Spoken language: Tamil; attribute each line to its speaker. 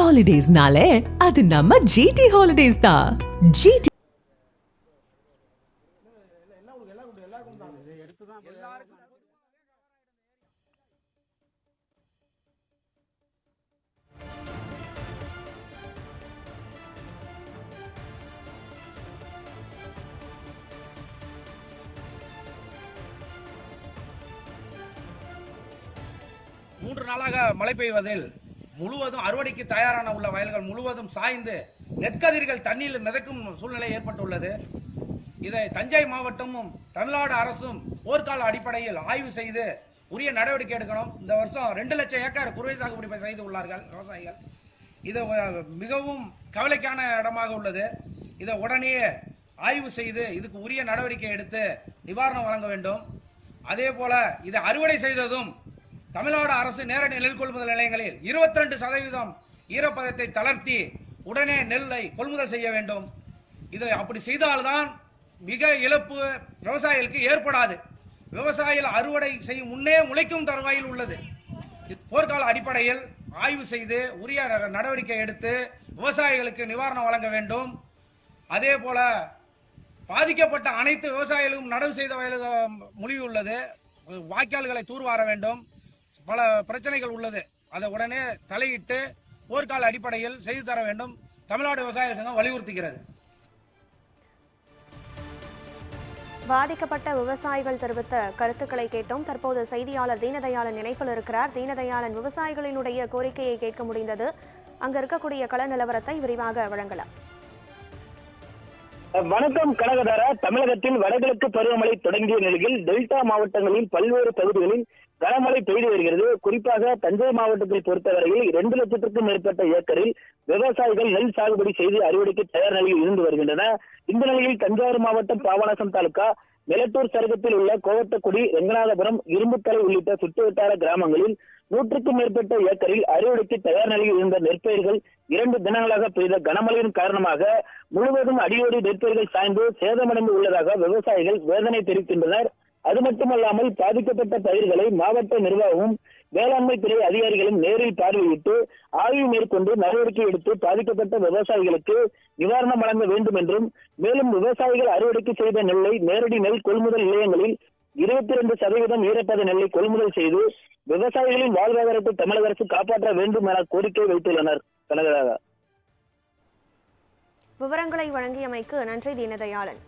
Speaker 1: ஹாலிடேஸ்னாலே அது நம்ம ஜிடி ஹாலிடேஸ் தான் ஜிடி
Speaker 2: மூன்று நாளாக மழை பெய்வதில் முழுவதும் அறுவடைக்கு தயாரான உள்ள வயல்கள் முழுவதும் சாய்ந்து நெற்கதிர்கள் தண்ணீரில் மிதக்கும் சூழ்நிலை ஏற்பட்டுள்ளது. இதை தஞ்சை மாவட்டமும் தமிழ்நாடு அரசும் போர்க்கால அடிப்படையில் ஆய்வு செய்து உரிய நடவடிக்கை எடுக்கணும். இந்த வருஷம் ரெண்டு லட்சம் ஏக்கர் குறுவை சாகுபடி செய்து உள்ளார்கள் விவசாயிகள். இது மிகவும் கவலைக்கான இடமாக உள்ளது. இதை உடனே ஆய்வு செய்து இதுக்கு உரிய நடவடிக்கை எடுத்து நிவாரணம் வழங்க வேண்டும். அதே போல இதை அறுவடை செய்ததும் தமிழ்நாடு அரசு நேரடி நெல் கொள்முதல் நிலையங்களில் 22% சதவீதம் ஈரப்பதத்தை தளர்த்தி உடனே நெல்லை கொள்முதல் செய்ய வேண்டும். இதை அப்படி செய்தால்தான் மிக இழப்பு விவசாயிகளுக்கு ஏற்படாது. விவசாயிகள் அறுவடை செய்யும் முன்னே முளைக்கும் தருவாயில் உள்ளது. போர்க்கால அடிப்படையில் ஆய்வு செய்து உரிய நடவடிக்கை எடுத்து விவசாயிகளுக்கு நிவாரணம் வழங்க வேண்டும். அதே போல பாதிக்கப்பட்ட அனைத்து விவசாயிகளுக்கும் நடவு செய்த வயல் முடிவு உள்ளது. வாய்க்கால்களை தூர்வார வேண்டும். பல பிரச்சனைகள் உள்ளது. அதை உடனே தலையிட்டு போர்க்கால அடிப்படையில் செய்து தர வேண்டும். தமிழ்நாடு விவசாய சங்கம் வலியுறுத்துகிறது.
Speaker 3: பாதிக்கப்பட்ட விவசாயிகள் தெரிவித்த கருத்துக்களை கேட்டோம். தற்போது செய்தியாளர் தீனதயாளன் இணைப்பில் இருக்கிறார். தீனதயாளன் விவசாயிகளினுடைய கோரிக்கையை கேட்க முடிந்தது. அங்க இருக்கக்கூடிய கள நிலவரத்தை விரிவாக வழங்கலாம்.
Speaker 4: வணக்கம் கனகதாரா. தமிழகத்தில் வடகிழக்கு பருவமழை தொடங்கிய நிலையில் டெல்டா மாவட்டங்களில் பல்வேறு பகுதிகளில் கனமழை பெய்து வருகிறது. குறிப்பாக தஞ்சை மாவட்டத்தை பொறுத்தவரையில் இரண்டு லட்சத்திற்கும் மேற்பட்ட ஏக்கரில் விவசாயிகள் நெல் சாகுபடி செய்து அறுவடைக்கு தயார் நிலையில் இருந்து வருகின்றன. இந்த நிலையில் தஞ்சாவூர் மாவட்டம் பாபநாசம் தாலுகா நிலத்தூர் சரகத்தில் உள்ள கோவத்தக்குடி ரெங்கநாதபுரம் இரும்புத்தலை உள்ளிட்ட சுற்றுவட்டார கிராமங்களில் நூற்றுக்கும் மேற்பட்ட ஏக்கரில் அறுவடைக்கு தயார் நிலையில் இருந்த நெற்பயிர்கள் இரண்டு தினங்களாக பெய்த கனமழையின் காரணமாக முழுவதும் அடியோடி நெற்பயிர்கள் சாய்ந்து சேதமடைந்து உள்ளதாக விவசாயிகள் வேதனை தெரிவிக்கின்றனர். அது மட்டுமல்லாமல் பாதிக்கப்பட்ட பயிர்களை மாவட்ட நிர்வாகமும் வேளாண்மை துறை அதிகாரிகளும் நேரில் பார்வையிட்டு ஆய்வு மேற்கொண்டு நடவடிக்கை எடுத்து பாதிக்கப்பட்ட விவசாயிகளுக்கு நிவாரணம் வழங்க வேண்டும் என்றும் மேலும் விவசாயிகள் அறுவடைக்கு செய்த நெல்லை நேரடி நெல் கொள்முதல் நிலையங்களில் இருபத்தி இரண்டு சதவீதம் ஈரப்பத நெல்லை கொள்முதல் செய்து விவசாயிகளின் வாழ்வாதாரத்தை தமிழக அரசு காப்பாற்ற வேண்டும் என கோரிக்கை வைத்துள்ளனர் கனகராக
Speaker 3: விவரங்களை வழங்கியமைக்கு நன்றி தீனதயாளன்.